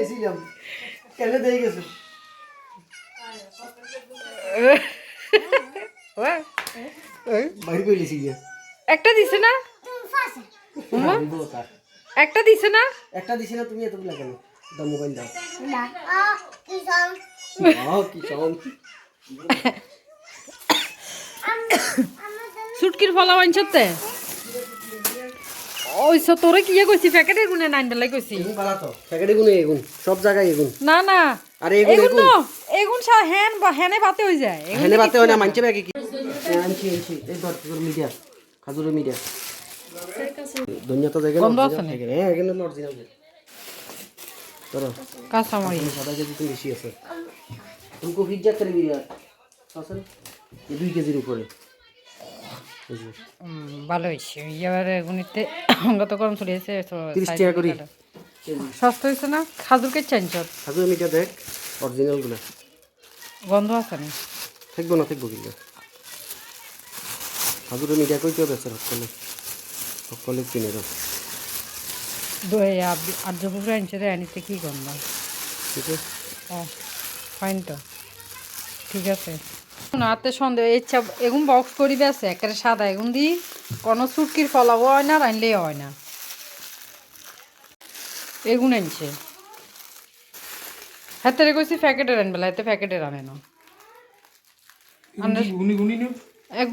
লেছিলাম কেন দিয়ে গেছে? একটা দিছে না? উমা, একটা দিছে না? একটা দিছি না তুমি এতগুলা কেন? দাও মোবাইল দাও। সুটকির ফলা আনছতে ওইসব তোরে কি ইয়ে কইছি? প্যাকেটের গুনে নাইন বেলাই কইছি। প্যাকেটের গুনে এগুন সব জায়গায় এগুন। না না। আরে এগুন এগুন এগুন। সা হ্যান বা হ্যানে বাতে হই যায়। হ্যানে বাতে হয় না মানছে ব্যাগে কি? আনছি আনছি। এই ধর তোর মিডিয়া খাজুরের মিডিয়া। দুনিয়া তো জায়গা গন্ধ আছে না হ্যাঁ এখানে অরিজিনাল তোর কাঁচা মাই সাদা যদি তুমি বেশি আছে। তুমি কো ভিজা করে মিডিয়া আসল এই 2 কেজির উপরে। ভালো হয়েছে এবারে গুণিতে গত গরম চলিয়েছে তিরিশ টাকা করি। সস্তা না? খাজুর কে চাইছ খাজুর দেখ অরিজিনালগুলো গন্ধ আছে না? থাকব না থাকব কিন্তু। মিঠা কইতেও বেছে সকলে সকলে কিনে দাও। দই আর্য পুকুরে আনছে রে আনিতে কি গন্ধ? ঠিক আছে। ফাইন তো। ঠিক আছে। হাতে সন্দেহ ইচ্ছা এগুন বক্স করিবে আছে একেবারে সাদা এগুন দি। কোনো সুটকির ফলাও হয় না রানলেও হয় না। এগুন আনছে হাতে রে কইছি প্যাকেটের আনবেলা হাতে প্যাকেটের আনে না। গুনি গুনি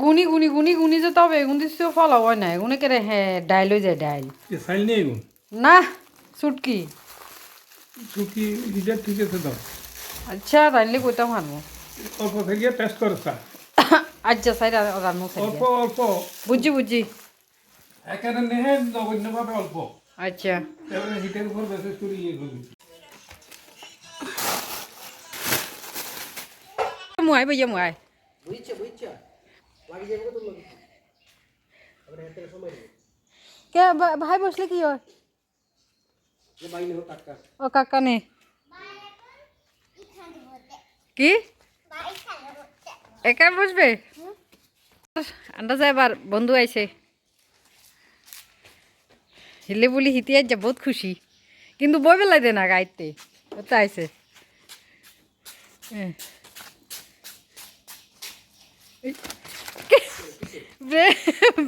গুনি গুনি গুনি গুনি যে তবে এগুন দিচ্ছে ফলাও হয় না। এগুনে কেরে হ্যাঁ ডাইল হয়ে যায় ডাইল। এ সাইল নেই গুন না সুটকি দিলে ঠিক আছে দাও আচ্ছা রানলে কইতাম হারমো। অল্প থেকে টেস্ট করো স্যার আচ্ছা সাইড রান্না সাইড অল্প অল্প বুঝছি বুঝছি একেবারে নেহে নগণ্যভাবে অল্প আচ্ছা এবারে হিটের উপর বেসে করি ইয়ে করবি মুয়াই ভাইয়া মুয়াই বুঝছে বুঝছে লাগি যাবে তো লাগে আবার হাতে সময় নেই কে ভা- ভাই বসলে কি হয় যে বাইরে হোক টাকা ও কাকা নে কি একা বসবে আন্ডা যাইবার বন্ধু আইছে হিলে বলি হিতি আইছে বহুত খুশি কিন্তু বই বেলাই দে না গাইতে ওতে আইছে।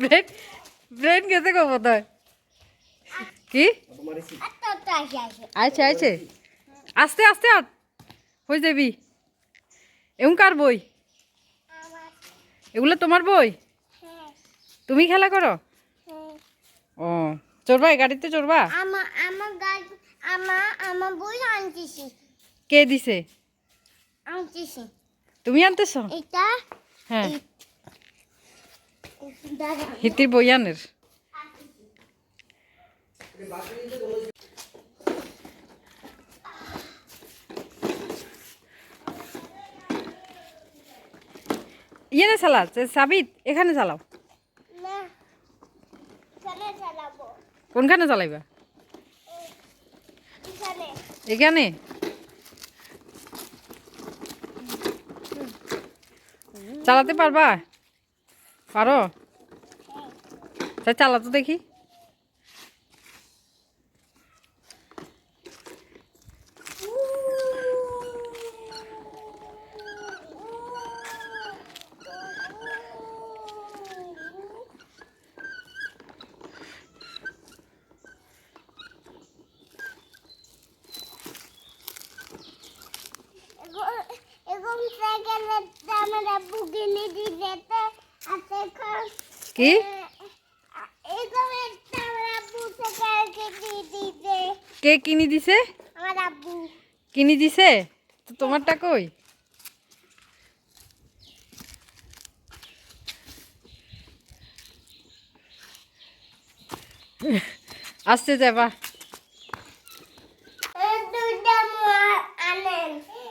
ব্রেন ব্রেন গেছে কব তই? কি? আইছে আইছে আস্তে আস্তে আট হয়ে যাবি। এমন কার বই এগুলো তোমার বই? হ্যাঁ। তুমি খেলা করো? হ্যাঁ। ও চড়বা গাড়িতে চড়বা? আমার আমার গাছ আমার আমার বই আনতেছি। কে দিছে? আনতেছি। তুমি আনতেছ? এটা? হ্যাঁ। হিতির বই আনের। ইয়ে চালা সাবিত এখানে চালাও। কোনখানে চালাইবা? এখানে। চালাতে পারবা? পারো? তা চালাতো দেখি এবং সাইকেলে আমার আব্বু কিনে দিতে আছে এখন কি? কে কিনি দিছে? কিনি দিছে? তো তোমারটা কই? আসতে যাবা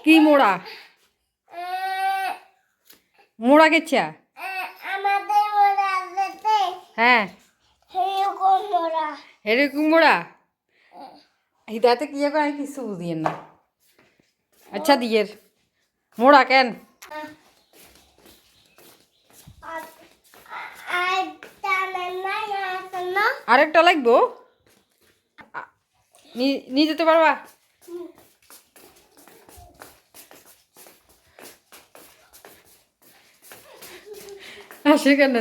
কি মোড়া? মোড়া গেছা হ্যাঁ। সেরকম মোড়া হিদাতে কি করে আমি কিছু বুঝিয়ে না। আচ্ছা দিয়ের। মোড়া কেন? না আরেকটা লাগবো? নি- নিয়ে যেতে পারবা?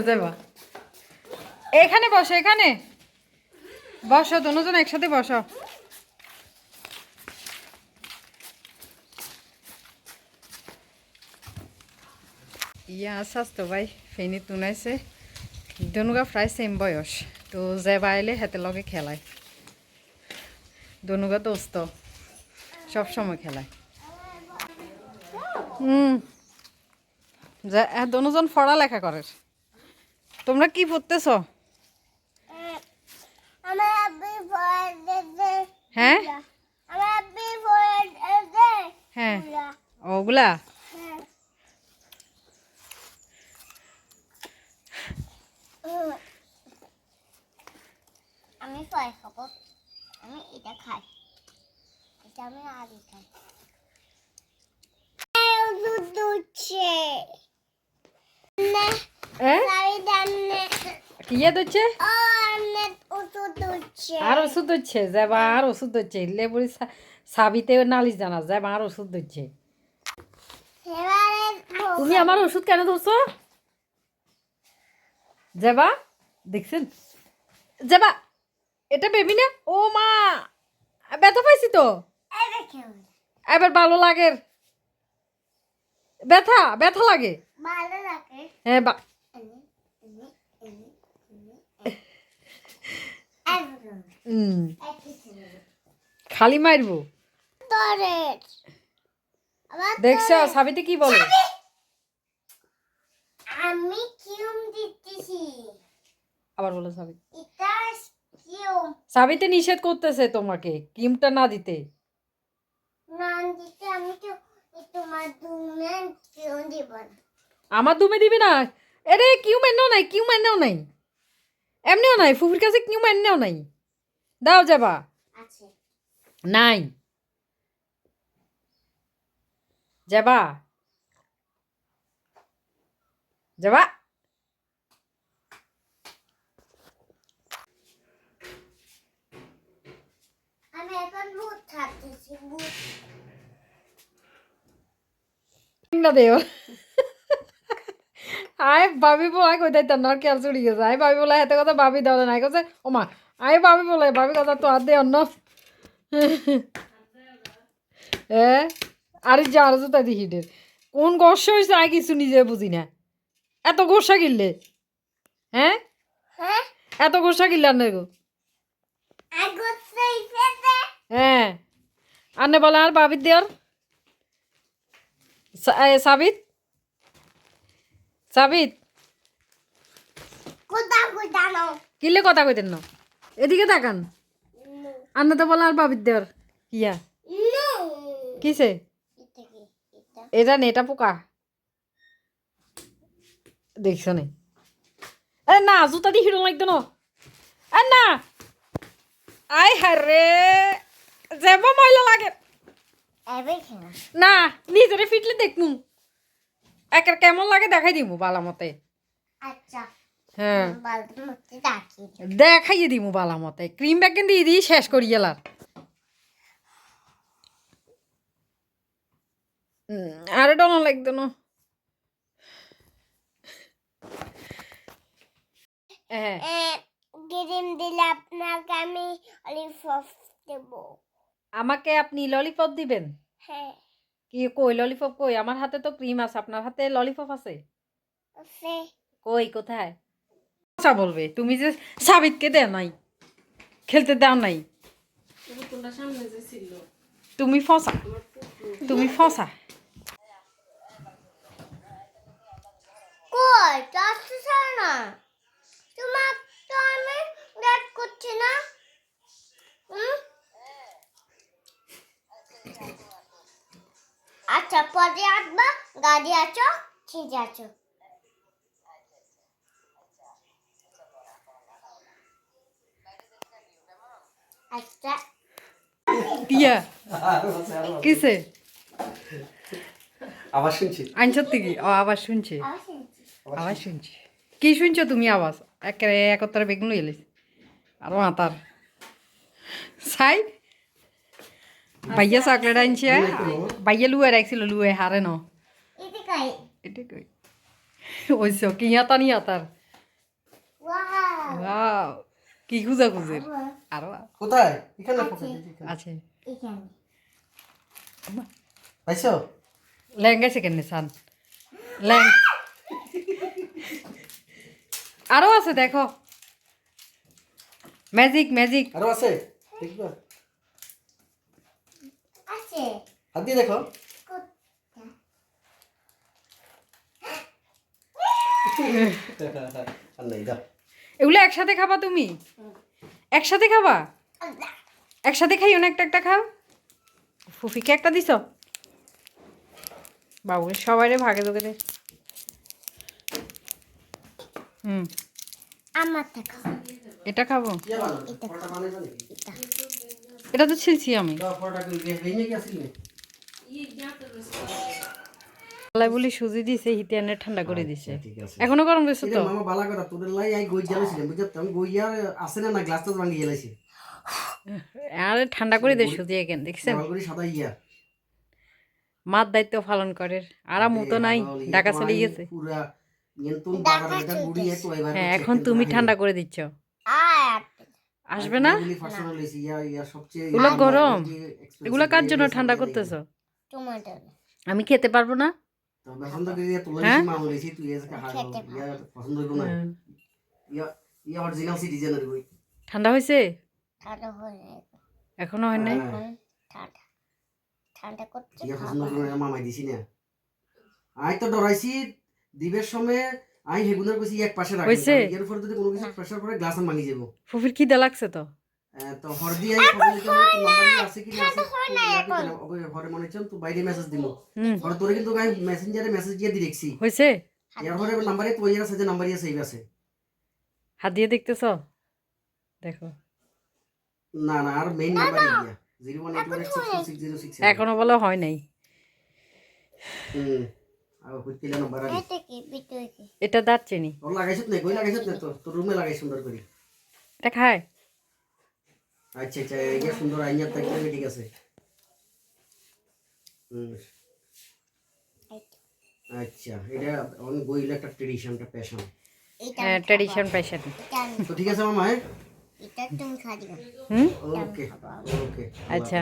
যাবা? এখানে বসো এখানে। বসো, দুজন একসাথে বসো। ইয়া, স্বাস্থ্য ভাই, ফেনি তুনাইছে। দনুগা প্রায় সেম বয়স। তো যে বাইলে হাতে লগে খেলায় দনুগা দোস্ত। সব সময় খেলায়। হুম। যে দুজন পড়ালেখা করে। তোমরা কি পড়তেছ? হ্যাঁ? হ্যাঁ। ওগুলা। হ্যাঁ। আমি ফল খাব। আমি এটা খাই। এটা আমি আগে খাই। ওষুধ দুচ্ছে ইয়ে দিচ্ছে আর ওষুধ দিচ্ছে যাবা আর ওষুধ দিচ্ছে লেবুরি সাবিতে নালিশ জানা যাবা আর ওষুধ দিচ্ছে তুমি আমার ওষুধ কেন ধরছো যাবা দেখছেন যাবা এটা বেবি না? ও মা ব্যথা পাইছি তো? এবার ভালো লাগে। ব্যথা ব্যথা লাগে। হ্যাঁ বা খালি মারবো? দেখছ সাবিতে কি বলে? আমি কিউম দিতেছি। আবার বলো সাবি। সাবিতে নিষেধ করতেছে তোমাকে কিমটা না দিতে। না দিতে আমি তো তোমার দুনে কিউম দিব না। আমার দুমে দিবি না? এরে কিউম এনেও নাই কিউম এনেও নাই। এমনিও নাই ফুফুর কাছে কিউম এনেও নাই। দাও যাবা। নাই। যাবা। যাবা। আমি এখন ভূত খাচ্ছি ভূত। না দেও। আয় ভাবি বলাই কই তাই তার কেল চুরি গেছে। আই ভাবি বলাই এত কথা ভাবি দেওয়া নাই। কছে ও মা আয় ভাবি বলাই ভাবি কথা তো আর দে অন্য এ আরে যার জুতা দি হিটের কোন গোসা হয়েছে আই কিছু নিজে বুঝি না এত গোসা কিনলে? হ্যাঁ এত গোসা কিনলে আর গো হ্যাঁ আনে বলে আর বাবির দেওয়ার সাবিত সাবিত? কিলে কথা কইতেন না? এদিকে তাকান। আন্না তো বলে আর বাবির দেওয়ার। Yeah no. কিসে? এটা নে এটা? পোকা। দেখছ নে এ না জুতা দিয়ে হিরো লাগতো না। এ না। আই হারে যাব ময়লা লাগে। না নিজেরে ফিটলে দেখমু। একের কেমন লাগে দেখাই দিমু বালা মতে? আচ্ছা হ্যাঁ। ডাকি দেখাইয়ে দিমু বালা মতে। ক্রিম ব্যাগ কিন্তু দিয়ে শেষ করি গেলার আরে ডন লাগতো না। হ্যাঁ। দিলে আপনাকে আমি দেব। আমাকে আপনি ললিপপ দিবেন? হ্যাঁ। কি কই ললিপপ কই? আমার হাতে তো ক্রিম আছে আপনার হাতে ললিপপ আছে? সে কই কোথায়? আচ্ছা বলবে তুমি যে সাবিতকে দেও নাই খেলতে দাও নাই। তুমি ফসা তুমি ফসা। কই যাচ্ছে না? তোমার তো আমি ডেট করছি না। হুম? আচ্ছা পরে আসবা গাড়ি আছো ঠিক আছো আচ্ছা। টিয়া কিসে? আবার শুনছি। আনছত কি? ও আবার শুনছি। আবার শুনছি। কি শুনছো তুমি আওয়াজ? একেবারে একত্তর বেগুন এলিস আর মাতার সাই? ভাইয়া চকলেট আনছে ভাইয়া লুয়ে রাখছিল লুয়ে হারে ন এটা খাই এটা কই ওইস কি ওয়াও খুঁজা খুঁজের আরও কোথায় এখানে আছে এখানে পাইছো লেহেঙ্গা সান লেহেং আরও আছে দেখো ম্যাজিক ম্যাজিক আরও আছে দেখবা আছে হাত দিয়ে দেখো। এগুলো একসাথে খাবা তুমি? একসাথে খাবা? একসাথে খাইও না একটা একটা খাও। ফুফিকে একটা দিছ? বাবু সবাই ভাগে তোকে হুম। এটা খাব? কি এটা তো ছিলছি আমি। বলি সুজি দিছে হিতে এনে ঠান্ডা করে দিছে। এখনও গরম দিছে তো? মামা বালা কথা তোদের লাই আই গই জ্বালাইছিলাম বুঝছ আমি গই আর আছে না না ভাঙি জ্বালাইছি আরে ঠান্ডা করে দে সুজি এখান দেখছেন? দেওয়াল করি সাদা ইয়া। মার দায়িত্ব পালন করে আরাম মতো নাই ঢাকা চলে গেছে। পুরা হ্যাঁ এখন তুমি ঠান্ডা করে দিচ্ছ। আসবে না? এগুলো গরম। এগুলো কার জন্য ঠান্ডা করতেছো? আমি খেতে পারব না? হ্যাঁ? ইয়া। ইয়া ইয়া বই। ঠান্ডা হয়েছে ঠান্ডা এখনও হয় নাই? এখন ঠান্ডা। ঠান্ডা করতে ইয়া মামাই দিছি না। আই তো ডরাইছি দিবের সময় আই হেগুনার কইছি এক পাশে রাখি এর উপর যদি কোনো কিছু প্রেসার পড়ে গ্লাস ভাঙি যাব ফুফির খিদে লাগছে তো? তো হরদি আই খবর দিতে হবে তো নাম্বার আছে কি না আছে ওই হরে মনে হচ্ছে তো বাইরে মেসেজ হরে তোরে কিন্তু গাই মেসেঞ্জারে মেসেজ দিয়ে দি দেখছি হয়েছে এর নাম্বারে তো ইয়ার আছে যে নাম্বার ইয়া সেভ আছে। হাত দিয়ে দেখতেছ? দেখো। না না আর main number yeah zero eight six zero six এখনও বলা হয় নাই। হুম আর হইতিলা নাম্বার আগে এটা দারচিনি। তোর লাগাইছত না কই লাগাইছত না তো তোর রুমে লাগাই সুন্দর করে। এটা খায়। আচ্ছা আচ্ছা ইয়া সুন্দর আইয়া থাকলে ঠিক আছে। আচ্ছা এটা অনেক বইলে একটা ট্রেডিশন একটা প্যাশন এটা হ্যাঁ ট্র্যাডিশন প্যাশন তো ঠিক আছে মামা হ্যাঁ? এটা তুমি খাই দিও হুম? ওকে ওকে আচ্ছা।